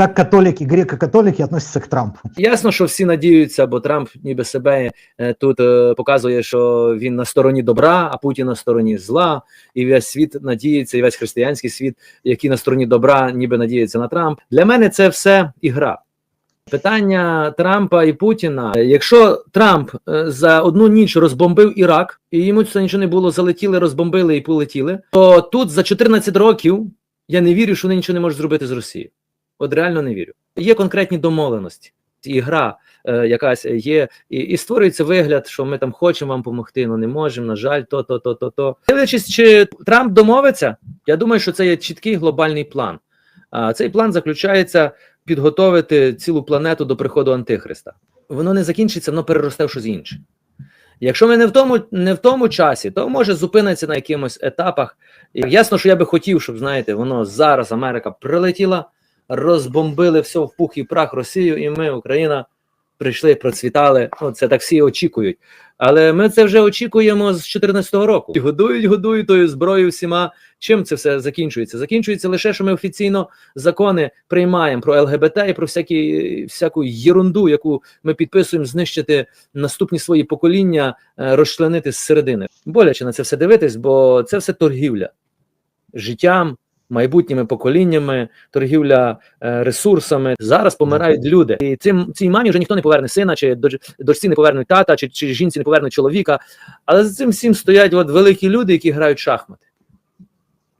как католики, греко-католики относятся к Трампу. Ясно, що всі надіються, бо Трамп ніби себе е, тут е, показує, що він на стороні добра, а Путін на стороні зла, і весь світ надіється, і весь християнський світ, який на стороні добра, ніби надіється на Трамп. Для мене це все ігра. Питання Трампа і Путіна. Якщо Трамп е, за одну ніч розбомбив Ірак, і йому це нічого не було, залетіли, розбомбили і полетіли, то тут за 14 років я не вірю, що вони нічого не можуть зробити з Росією. От реально не вірю. Є конкретні домовленості. І гра е, якась є, і, і створюється вигляд, що ми там хочемо вам допомогти, але не можемо. На жаль, то, то, то, то, то. Дивлячись, чи Трамп домовиться, я думаю, що це є чіткий глобальний план. А цей план заключається підготовити цілу планету до приходу Антихриста. Воно не закінчиться, воно переросте в щось інше. Якщо ми не в тому, не в тому часі, то може зупиниться на якихось етапах. І ясно, що я би хотів, щоб знаєте, воно зараз Америка прилетіла, розбомбили все в пух і прах Росію, і ми, Україна, прийшли, процвітали. Ну, це так всі очікують. Але ми це вже очікуємо з 2014 року. Годують, годують тою зброєю всіма. Чим це все закінчується? Закінчується лише, що ми офіційно закони приймаємо про ЛГБТ і про всякі, всяку єрунду, яку ми підписуємо, знищити наступні свої покоління, е, розчленити зсередини. Боляче на це все дивитись, бо це все торгівля життям, майбутніми поколіннями, торгівля е, ресурсами. Зараз помирають люди, і цим цій мамі вже ніхто не поверне сина, чи дочці не повернуть тата, чи, чи жінці не повернуть чоловіка. Але за цим всім стоять от великі люди, які грають шахмати.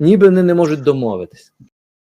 Ніби вони не можуть домовитись.